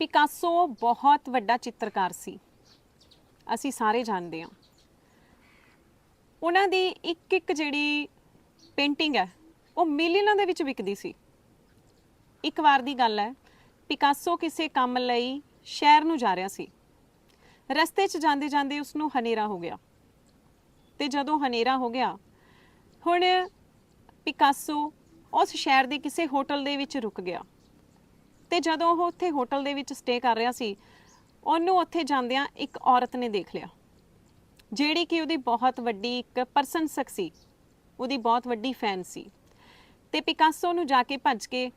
Picasso ਬਹੁਤ ਵੱਡਾ ਚਿੱਤਰਕਾਰ ਸੀ। ਅਸੀਂ ਸਾਰੇ ਜਾਣਦੇ ਹਾਂ। ਉਹਨਾਂ ਦੀ ਇੱਕ ਇੱਕ ਜਿਹੜੀ ਪੇਂਟਿੰਗ ਹੈ, ਉਹ ਮਿਲੀਅਨਾਂ ਦੇ ਵਿੱਚ ਵਿਕਦੀ ਸੀ। ਇੱਕ ਵਾਰ ਦੀ ਗੱਲ ਹੈ ਪਿਕਾਸੋ ਕਿਸੇ ਕੰਮ ਲਈ ਸ਼ਹਿਰ ਨੂੰ ਜਾ ਰਿਹਾ ਸੀ। ਰਸਤੇ 'ਚ ਜਾਂਦੇ ਜਾਂਦੇ ਉਸ ਨੂੰ ਹਨੇਰਾ ਹੋ ਗਿਆ। ਤੇ ਜਦੋਂ ਹਨੇਰਾ ਹੋ ਗਿਆ, ਹੁਣ ਪਿਕਾਸੋ ਉਸ ਸ਼ਹਿਰ ਦੇ ਕਿਸੇ ਹੋਟਲ ਦੇ ਵਿੱਚ ਰੁਕ ਗਿਆ। ਤੇ ਜਦੋਂ ਉਹ ਉੱਥੇ ਹੋਟਲ ਦੇ ਵਿੱਚ ਸਟੇ ਕਰ ਰਿਹਾ ਸੀ, ਉਹਨੂੰ ਉੱਥੇ ਜਾਂਦਿਆਂ ਇੱਕ ਔਰਤ ਨੇ ਦੇਖ ਲਿਆ, ਜਿਹੜੀ ਕਿ ਉਹਦੀ ਬਹੁਤ ਵੱਡੀ ਇੱਕ ਪ੍ਰਸ਼ੰਸਕ ਸੀ, ਉਹਦੀ ਬਹੁਤ ਵੱਡੀ ਫੈਨ ਸੀ। ਤੇ ਪਿਕਾਸੋ ਨੂੰ ਜਾ ਕੇ ਭੱਜ ਕੇ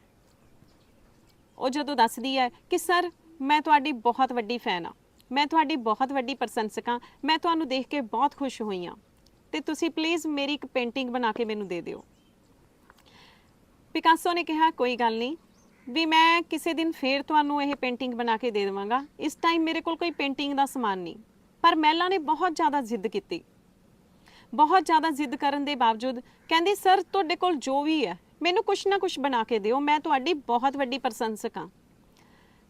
ਉਹ ਜਦੋਂ ਦੱਸਦੀ ਹੈ ਕਿ, ਸਰ, ਮੈਂ ਤੁਹਾਡੀ ਬਹੁਤ ਵੱਡੀ ਫੈਨ ਆ ਮੈਂ ਤੁਹਾਡੀ ਬਹੁਤ ਵੱਡੀ ਪ੍ਰਸ਼ੰਸਕ ਹਾਂ, ਮੈਂ ਤੁਹਾਨੂੰ ਦੇਖ ਕੇ ਬਹੁਤ ਖੁਸ਼ ਹੋਈ ਹਾਂ, ਤੇ ਤੁਸੀਂ ਪਲੀਜ਼ ਮੇਰੀ ਇੱਕ ਪੇਂਟਿੰਗ ਬਣਾ ਕੇ ਮੈਨੂੰ ਦੇ ਦਿਓ। ਪਿਕਾਸੋ ਨੇ ਕਿਹਾ, ਕੋਈ ਗੱਲ ਨਹੀਂ ਵੀ ਮੈਂ ਕਿਸੇ ਦਿਨ ਫੇਰ ਤੁਹਾਨੂੰ ਇਹ ਪੇਂਟਿੰਗ ਬਣਾ ਕੇ ਦੇ ਦੇਵਾਂਗਾ। ਇਸ ਟਾਈਮ ਮੇਰੇ ਕੋਲ ਕੋਈ ਪੇਂਟਿੰਗ ਦਾ ਸਮਾਨ ਨਹੀਂ। ਪਰ ਮਹਿਲਾ ਨੇ ਬਹੁਤ ਜ਼ਿਆਦਾ ਜ਼ਿੱਦ ਕੀਤੀ। ਬਹੁਤ ਜ਼ਿਆਦਾ ਜ਼ਿੱਦ ਕਰਨ ਦੇ ਬਾਵਜੂਦ ਕਹਿੰਦੀ, ਸਰ, ਤੁਹਾਡੇ ਕੋਲ ਜੋ ਵੀ ਹੈ, ਮੈਨੂੰ ਕੁਛ ਨਾ ਕੁਛ ਬਣਾ ਕੇ ਦਿਓ, ਮੈਂ ਤੁਹਾਡੀ ਬਹੁਤ ਵੱਡੀ ਪ੍ਰਸ਼ੰਸਕ ਹਾਂ।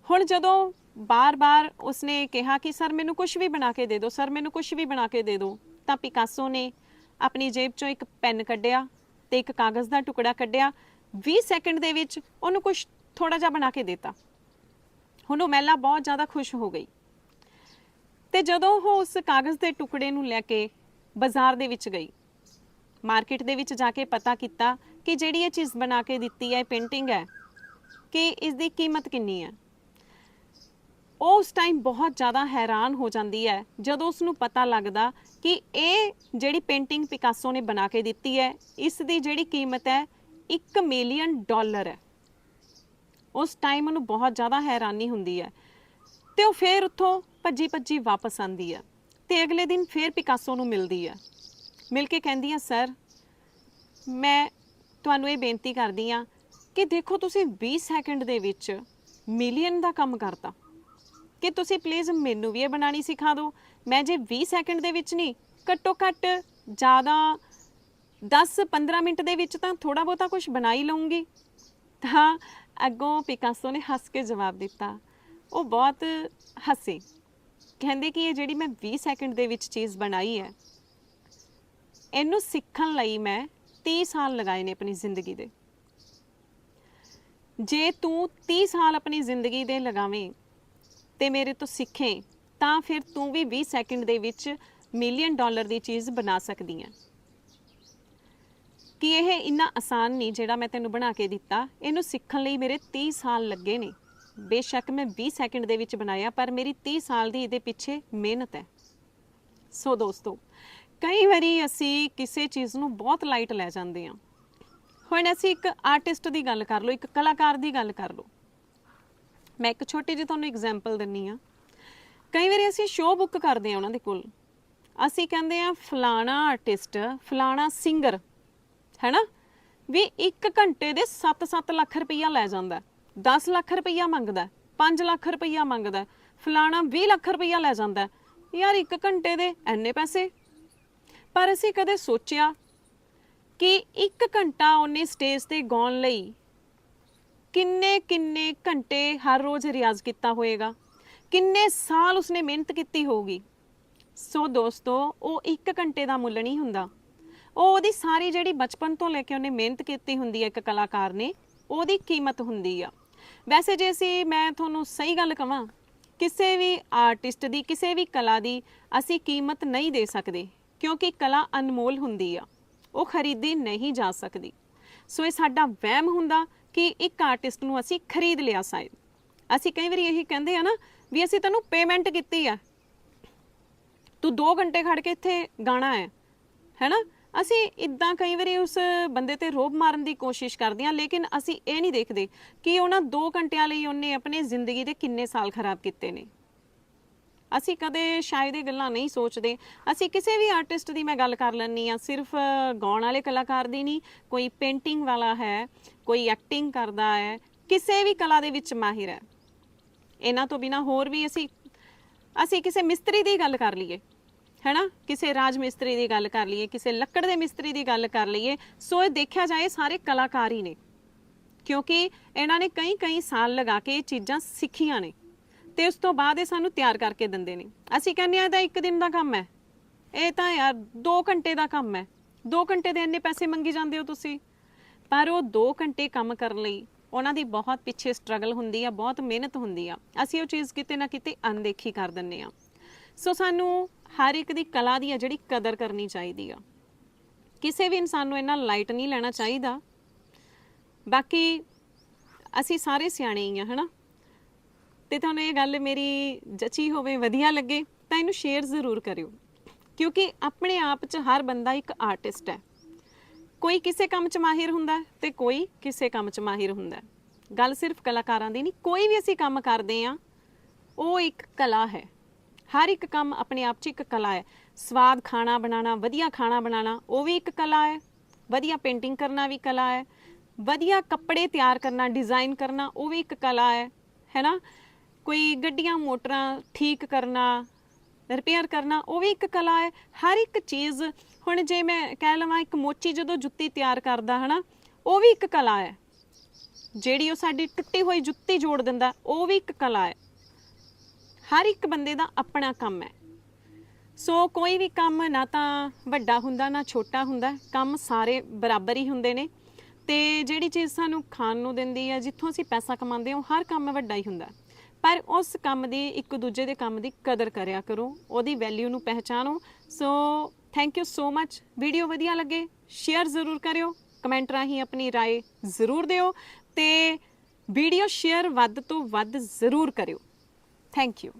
ਹੁਣ ਜਦੋਂ ਬਾਰ-ਬਾਰ ਉਸਨੇ ਕਿਹਾ ਕਿ, ਸਰ, ਮੈਨੂੰ ਕੁਝ ਵੀ ਬਣਾ ਕੇ ਦੇ ਦਿਓ, ਸਰ, ਮੈਨੂੰ ਕੁਝ ਵੀ ਬਣਾ ਕੇ ਦੇ ਦਿਓ, ਤਾਂ ਪਿਕਾਸੋ ਨੇ ਆਪਣੀ ਜੇਬ ਚੋਂ ਇੱਕ ਪੈਨ ਕੱਢਿਆ ਤੇ ਇੱਕ ਕਾਗਜ਼ ਦਾ ਟੁਕੜਾ ਕੱਢਿਆ। 20 ਸੈਕਿੰਡ ਦੇ ਵਿੱਚ ਉਹਨੂੰ ਕੁਝ ਥੋੜਾ ਜਿਹਾ ਬਣਾ ਕੇ ਦਿੱਤਾ। ਹੁਣ ਉਹ ਮਹਿਲਾ ਬਹੁਤ ਜ਼ਿਆਦਾ ਖੁਸ਼ ਹੋ ਗਈ। ਤੇ ਜਦੋਂ ਉਹ ਉਸ ਕਾਗਜ਼ ਦੇ ਟੁਕੜੇ ਨੂੰ ਲੈ ਕੇ ਬਾਜ਼ਾਰ ਦੇ ਵਿੱਚ ਗਈ, ਮਾਰਕੀਟ ਦੇ ਵਿੱਚ ਜਾ ਕੇ ਪਤਾ ਕੀਤਾ ਕਿ ਜਿਹੜੀ ਇਹ ਚੀਜ਼ ਬਣਾ ਕੇ ਦਿੱਤੀ ਹੈ ਪੇਂਟਿੰਗ ਹੈ, ਕਿ ਇਸ ਦੀ ਕੀਮਤ ਕਿੰਨੀ ਹੈ। ਉਹ ਉਸ ਟਾਈਮ ਬਹੁਤ ਜ਼ਿਆਦਾ ਹੈਰਾਨ ਹੋ ਜਾਂਦੀ ਹੈ, ਜਦੋਂ ਉਸ ਨੂੰ ਪਤਾ ਲੱਗਦਾ ਕਿ ਇਹ ਜਿਹੜੀ ਪੇਂਟਿੰਗ ਪਿਕਾਸੋ ਨੇ ਬਣਾ ਕੇ ਦਿੱਤੀ ਹੈ ਇਸ ਦੀ ਜਿਹੜੀ ਕੀਮਤ ਹੈ 1 ਮਿਲੀਅਨ ਡਾਲਰ ਹੈ। ਉਸ ਟਾਈਮ ਉਹਨੂੰ ਬਹੁਤ ਜ਼ਿਆਦਾ ਹੈਰਾਨੀ ਹੁੰਦੀ ਹੈ ਤੇ ਉਹ ਫੇਰ ਉੱਥੋਂ ਭੱਜੀ ਭੱਜੀ ਵਾਪਸ ਆਂਦੀ ਹੈ ਤੇ ਅਗਲੇ ਦਿਨ ਫੇਰ ਪਿਕਾਸੋ ਨੂੰ ਮਿਲਦੀ ਹੈ। ਮਿਲ ਕੇ ਕਹਿੰਦੀ ਹੈ, ਸਰ, ਮੈਂ ਤੁਹਾਨੂੰ ਇਹ ਬੇਨਤੀ ਕਰਦੀ ਆ ਕਿ ਦੇਖੋ ਤੁਸੀਂ 20 ਸੈਕਿੰਡ ਦੇ ਵਿੱਚ ਮਿਲੀਅਨ ਦਾ ਕੰਮ ਕਰਤਾ। ਕਿ ਤੁਸੀਂ ਪਲੀਜ਼ ਮੈਨੂੰ ਵੀ ਇਹ ਬਣਾਣੀ ਸਿਖਾ ਦਿਓ। ਮੈਂ ਜੇ 20 ਸੈਕਿੰਡ ਦੇ ਵਿੱਚ ਨਹੀਂ, ਘੱਟੋ ਘੱਟ ਜ਼ਿਆਦਾ 10-15 ਮਿੰਟ ਦੇ ਵਿੱਚ ਤਾਂ ਥੋੜਾ ਬਹੁਤਾ ਕੁਝ ਬਣਾ ਹੀ ਲਵਾਂਗੀ ਤਾਂ ਅੱਗੋਂ ਪਿਕਾਸੋ ਨੇ ਹੱਸ ਕੇ ਜਵਾਬ ਦਿੱਤਾ। ਉਹ ਬਹੁਤ ਹੱਸੇ। ਕਹਿੰਦੇ ਕਿ ਇਹ ਜਿਹੜੀ ਮੈਂ 20 ਸੈਕਿੰਡ ਦੇ ਵਿੱਚ ਚੀਜ਼ ਬਣਾਈ ਹੈ, ਇਹਨੂੰ ਸਿੱਖਣ ਲਈ ਮੈਂ 30 ਸਾਲ ਲਗਾਏ ਨੇ ਆਪਣੀ ਜ਼ਿੰਦਗੀ ਦੇ। ਜੇ ਤੂੰ 30 ਸਾਲ ਆਪਣੀ ਜ਼ਿੰਦਗੀ ਦੇ ਲਗਾਵੇਂ ਤੇ ਮੇਰੇ ਤੋਂ ਸਿੱਖੇ, ਤਾਂ ਫਿਰ ਤੂੰ ਵੀ 20 ਸੈਕਿੰਡ ਦੇ ਵਿੱਚ ਮਿਲੀਅਨ ਡਾਲਰ ਦੀ ਚੀਜ਼ ਬਣਾ ਸਕਦੀ ਹੈ। ਕਿ ਇਹ ਇੰਨਾ ਆਸਾਨ ਨਹੀਂ ਜਿਹੜਾ ਮੈਂ ਤੈਨੂੰ ਬਣਾ ਕੇ ਦਿੱਤਾ। ਇਹਨੂੰ ਸਿੱਖਣ ਲਈ ਮੇਰੇ 30 ਸਾਲ ਲੱਗੇ ਨੇ। ਬੇਸ਼ੱਕ ਮੈਂ 20 ਸੈਕਿੰਡ ਦੇ ਵਿੱਚ ਬਣਾਇਆ, ਪਰ ਮੇਰੀ 30 ਸਾਲ ਦੀ ਇਹਦੇ ਪਿੱਛੇ ਮਿਹਨਤ ਹੈ। ਸੋ ਦੋਸਤੋ, ਕਈ ਵਾਰੀ ਅਸੀਂ ਕਿਸੇ ਚੀਜ਼ ਨੂੰ ਬਹੁਤ ਲਾਈਟ ਲੈ ਜਾਂਦੇ ਹਾਂ। ਹੁਣ ਅਸੀਂ ਇੱਕ ਆਰਟਿਸਟ ਦੀ ਗੱਲ ਕਰ ਲਓ, ਇੱਕ ਕਲਾਕਾਰ ਦੀ ਗੱਲ ਕਰ ਲਓ। ਮੈਂ ਇੱਕ ਛੋਟੀ ਜਿਹੀ ਤੁਹਾਨੂੰ ਐਗਜ਼ਾਮਪਲ ਦਿੰਨੀ ਆ ਕਈ ਵਾਰੀ ਅਸੀਂ ਸ਼ੋਅ ਬੁੱਕ ਕਰਦੇ ਆ ਉਹਨਾਂ ਦੇ ਕੋਲ। ਅਸੀਂ ਕਹਿੰਦੇ ਆ ਫਲਾਣਾ ਆਰਟਿਸਟ ਫਲਾਣਾ ਸਿੰਗਰ ਹੈਨਾ? ਵੀ 1 ਘੰਟੇ ਦੇ 7-7 ਲੱਖ ਰੁਪਈਆ ਲੈ ਜਾਂਦਾ 10 ਲੱਖ ਰੁਪਈਆ ਮੰਗਦਾ 5 ਲੱਖ ਰੁਪਈਆ ਮੰਗਦਾ ਫਲਾਣਾ 20 ਲੱਖ ਰੁਪਈਆ ਲੈ ਜਾਂਦਾ ਯਾਰ 1 ਘੰਟੇ ਦੇ ਐਨੇ ਪੈਸੇ? ਪਰ ਅਸੀਂ ਕਦੇ ਸੋਚਿਆ ਕਿ 1 ਘੰਟਾ ਉਹਨੇ ਸਟੇਜ ਤੇ ਗਾਉਣ ਲਈ ਕਿੰਨੇ ਕਿੰਨੇ ਘੰਟੇ ਹਰ ਰੋਜ਼ ਰਿਆਜ਼ ਕੀਤਾ ਹੋਏਗਾ? ਕਿੰਨੇ ਸਾਲ ਉਸਨੇ ਮਿਹਨਤ ਕੀਤੀ ਹੋਊਗੀ? ਸੋ ਦੋਸਤੋ, ਉਹ 1 ਘੰਟੇ ਦਾ ਮੁੱਲ ਨਹੀਂ ਹੁੰਦਾ। ਉਹ ਉਹਦੀ ਸਾਰੀ ਜਿਹੜੀ ਬਚਪਨ ਤੋਂ ਲੈ ਕੇ ਉਹਨੇ ਮਿਹਨਤ ਕੀਤੀ ਹੁੰਦੀ ਹੈ ਇੱਕ ਕਲਾਕਾਰ ਨੇ, ਉਹਦੀ ਕੀਮਤ ਹੁੰਦੀ ਆ। ਵੈਸੇ ਜੇ ਅਸੀਂ, ਮੈਂ ਤੁਹਾਨੂੰ ਸਹੀ ਗੱਲ ਕਵਾਂ, ਕਿਸੇ ਵੀ ਆਰਟਿਸਟ ਦੀ, ਕਿਸੇ ਵੀ ਕਲਾ ਦੀ ਅਸੀਂ ਕੀਮਤ ਨਹੀਂ ਦੇ ਸਕਦੇ, ਕਿਉਂਕਿ ਕਲਾ ਅਨਮੋਲ ਹੁੰਦੀ ਆ। ਉਹ ਖਰੀਦੀ ਨਹੀਂ ਜਾ ਸਕਦੀ। ਸੋ ਇਹ ਸਾਡਾ ਵਹਿਮ ਹੁੰਦਾ ਕਿ ਇੱਕ ਆਰਟਿਸਟ ਨੂੰ ਅਸੀਂ ਖਰੀਦ ਲਿਆ ਸ਼ਾਇਦ। ਅਸੀਂ ਕਈ ਵਾਰੀ ਇਹੀ ਕਹਿੰਦੇ ਆ ਨਾ ਵੀ ਅਸੀਂ ਤੈਨੂੰ ਪੇਮੈਂਟ ਕੀਤੀ ਆ। ਤੂੰ 2 ਘੰਟੇ ਖੜ ਕੇ ਇੱਥੇ ਗਾਣਾ ਹੈ, ਹੈਨਾ? ਅਸੀਂ ਇਦਾਂ ਕਈ ਵਾਰੀ ਉਸ ਬੰਦੇ ਤੇ ਰੋਬ ਮਾਰਨ ਦੀ ਕੋਸ਼ਿਸ਼ ਕਰਦੇ ਹਾਂ, ਲੇਕਿਨ ਅਸੀਂ ਇਹ ਨਹੀਂ ਦੇਖਦੇ ਕਿ ਉਹਨਾਂ 2 ਘੰਟਿਆਂ ਲਈ ਉਹਨੇ ਆਪਣੀ ਜ਼ਿੰਦਗੀ ਦੇ ਕਿੰਨੇ ਸਾਲ ਖਰਾਬ ਕੀਤੇ ਨੇ। ਅਸੀਂ ਕਦੇ ਸ਼ਾਇਦ ਇਹ ਗੱਲਾਂ ਨਹੀਂ ਸੋਚਦੇ। ਅਸੀਂ ਕਿਸੇ ਵੀ ਆਰਟਿਸਟ ਦੀ ਮੈਂ ਗੱਲ ਕਰ ਲੈਣੀ ਆ ਸਿਰਫ ਗਾਉਣ ਵਾਲੇ ਕਲਾਕਾਰ ਦੀ ਨਹੀਂ, ਕੋਈ ਪੇਂਟਿੰਗ ਵਾਲਾ ਹੈ, ਕੋਈ ਐਕਟਿੰਗ ਕਰਦਾ ਹੈ, ਕਿਸੇ ਵੀ ਕਲਾ ਦੇ ਵਿੱਚ ਮਾਹਿਰ ਹੈ। ਇਹਨਾਂ ਤੋਂ ਬਿਨਾ ਹੋਰ ਵੀ ਅਸੀਂ ਅਸੀਂ ਕਿਸੇ ਮਿਸਤਰੀ ਦੀ ਗੱਲ ਕਰ ਲਈਏ। ਹੈਨਾ? ਕਿਸੇ ਰਾਜ ਮਿਸਤਰੀ ਦੀ ਗੱਲ ਕਰ ਲਈਏ, ਕਿਸੇ ਲੱਕੜ ਦੇ ਮਿਸਤਰੀ ਦੀ ਗੱਲ ਕਰ ਲਈਏ, ਸੋ ਇਹ ਦੇਖਿਆ ਜਾਏ ਸਾਰੇ ਕਲਾਕਾਰ ਹੀ ਨੇ। ਕਿਉਂਕਿ ਇਹਨਾਂ ਨੇ ਕਈ ਕਈ ਸਾਲ ਲਗਾ ਕੇ ਇਹ ਚੀਜ਼ਾਂ ਸਿੱਖੀਆਂ ਨੇ ਤੇ ਉਸ ਤੋਂ ਬਾਅਦ ਇਹ ਸਾਨੂੰ ਤਿਆਰ ਕਰਕੇ ਦਿੰਦੇ ਨੇ। ਅਸੀਂ ਕਹਿੰਦੇ ਆ ਇਹ ਤਾਂ ਇੱਕ ਦਿਨ ਦਾ ਕੰਮ ਹੈ। ਇਹ ਤਾਂ ਯਾਰ 2 ਘੰਟੇ ਦਾ ਕੰਮ ਹੈ। 2 ਘੰਟੇ ਦੇ ਇੰਨੇ ਪੈਸੇ ਮੰਗੀ ਜਾਂਦੇ ਹੋ ਤੁਸੀਂ। ਪਰ ਉਹ 2 ਘੰਟੇ ਕੰਮ ਕਰਨ ਲਈ ਉਹਨਾਂ ਦੀ ਬਹੁਤ ਪਿੱਛੇ ਸਟਰਗਲ ਹੁੰਦੀ ਆ, ਬਹੁਤ ਮਿਹਨਤ ਹੁੰਦੀ ਆ। ਅਸੀਂ ਉਹ ਚੀਜ਼ ਕਿਤੇ ਨਾ ਕਿਤੇ ਅਣਦੇਖੀ ਕਰ ਦਿੰਨੇ ਆ ਸੋ ਸਾਨੂੰ ਹਰ ਇੱਕ ਦੀ ਕਲਾ ਦੀ ਆ ਜਿਹੜੀ ਕਦਰ ਕਰਨੀ ਚਾਹੀਦੀ ਆ। ਕਿਸੇ ਵੀ ਇਨਸਾਨ ਨੂੰ ਇੰਨਾ ਲਾਈਟ ਨਹੀਂ ਲੈਣਾ ਚਾਹੀਦਾ। ਬਾਕੀ ਅਸੀਂ ਸਾਰੇ ਸਿਆਣੇ ਹੀ ਆ, ਹਨਾ? ਤੇ ਤੁਹਾਨੂੰ ਇਹ ਗੱਲ ਮੇਰੀ ਜਚੀ ਹੋਵੇ, ਵਧੀਆ ਲੱਗੇ, ਤਾਂ ਇਹਨੂੰ ਸ਼ੇਅਰ ਜ਼ਰੂਰ ਕਰਿਓ। ਕਿਉਂਕਿ ਆਪਣੇ ਆਪ 'ਚ ਹਰ ਬੰਦਾ ਇੱਕ ਆਰਟਿਸਟ ਹੈ। ਕੋਈ ਕਿਸੇ ਕੰਮ 'ਚ ਮਾਹਿਰ ਹੁੰਦਾ ਹੈ ਤੇ ਕੋਈ ਕਿਸੇ ਕੰਮ 'ਚ ਮਾਹਿਰ ਹੁੰਦਾ। ਗੱਲ ਸਿਰਫ ਕਲਾਕਾਰਾਂ ਦੀ ਨਹੀਂ, ਕੋਈ ਵੀ ਅਸੀਂ ਕੰਮ ਕਰਦੇ ਆ, ਉਹ ਇੱਕ ਕਲਾ ਹੈ। ਹਰ ਇੱਕ ਕੰਮ ਆਪਣੇ ਆਪ 'ਚ ਇੱਕ ਕਲਾ ਹੈ। ਸਵਾਦ ਖਾਣਾ ਬਣਾਉਣਾ, ਵਧੀਆ ਖਾਣਾ ਬਣਾਉਣਾ, ਉਹ ਵੀ ਇੱਕ ਕਲਾ ਹੈ। ਵਧੀਆ ਪੇਂਟਿੰਗ ਕਰਨਾ ਵੀ ਕਲਾ ਹੈ। ਵਧੀਆ ਕੱਪੜੇ ਤਿਆਰ ਕਰਨਾ, ਡਿਜ਼ਾਈਨ ਕਰਨਾ, ਉਹ ਵੀ ਇੱਕ ਕਲਾ ਹੈ। ਹੈਨਾ? ਕੋਈ ਗੱਡੀਆਂ, ਮੋਟਰਾਂ ਠੀਕ ਕਰਨਾ, ਰਿਪੇਅਰ ਕਰਨਾ, ਉਹ ਵੀ ਇੱਕ ਕਲਾ ਹੈ। ਹਰ ਇੱਕ ਚੀਜ਼, ਹੁਣ ਜੇ ਮੈਂ ਕਹਿ ਲਵਾਂ, ਇੱਕ ਮੋਚੀ ਜਦੋਂ ਜੁੱਤੀ ਤਿਆਰ ਕਰਦਾ, ਹਨਾ, ਉਹ ਵੀ ਇੱਕ ਕਲਾ ਹੈ। ਜਿਹੜੀ ਉਹ ਸਾਡੀ ਟੁੱਟੀ ਹੋਈ ਜੁੱਤੀ ਜੋੜ ਦਿੰਦਾ, ਉਹ ਵੀ ਇੱਕ ਕਲਾ ਹੈ। ਹਰ ਇੱਕ ਬੰਦੇ ਦਾ ਆਪਣਾ ਕੰਮ ਹੈ ਸੋ ਕੋਈ ਵੀ ਕੰਮ ਨਾ ਤਾਂ ਵੱਡਾ ਹੁੰਦਾ ਨਾ ਛੋਟਾ ਹੁੰਦਾ ਕੰਮ ਸਾਰੇ ਬਰਾਬਰ ਹੀ ਹੁੰਦੇ ਨੇ ਤੇ ਜਿਹੜੀ ਚੀਜ਼ ਸਾਨੂੰ ਖਾਣ ਨੂੰ ਦਿੰਦੀ ਹੈ ਜਿੱਥੋਂ ਅਸੀਂ ਪੈਸਾ ਕਮਾਉਂਦੇ ਹਾਂ ਉਹ ਹਰ ਕੰਮ ਵੱਡਾ ਹੀ ਹੁੰਦਾ ਪਰ ਉਸ ਕੰਮ ਦੀ ਇੱਕ ਦੂਜੇ ਦੇ ਕੰਮ ਦੀ ਕਦਰ ਕਰਿਆ ਕਰੋ ਉਹਦੀ ਵੈਲਿਊ ਨੂੰ ਪਹਿਚਾਨੋ so thank you so much video ਵਧੀਆ ਲੱਗੇ ਸ਼ੇਅਰ ਜ਼ਰੂਰ ਕਰਿਓ ਕਮੈਂਟ ਰਾਹੀਂ ਆਪਣੀ رائے ਜ਼ਰੂਰ ਦਿਓ ਤੇ ਵੀਡੀਓ ਸ਼ੇਅਰ ਵੱਧ ਤੋਂ ਵੱਧ ਜ਼ਰੂਰ ਕਰਿਓ ਥੈਂਕ ਯੂ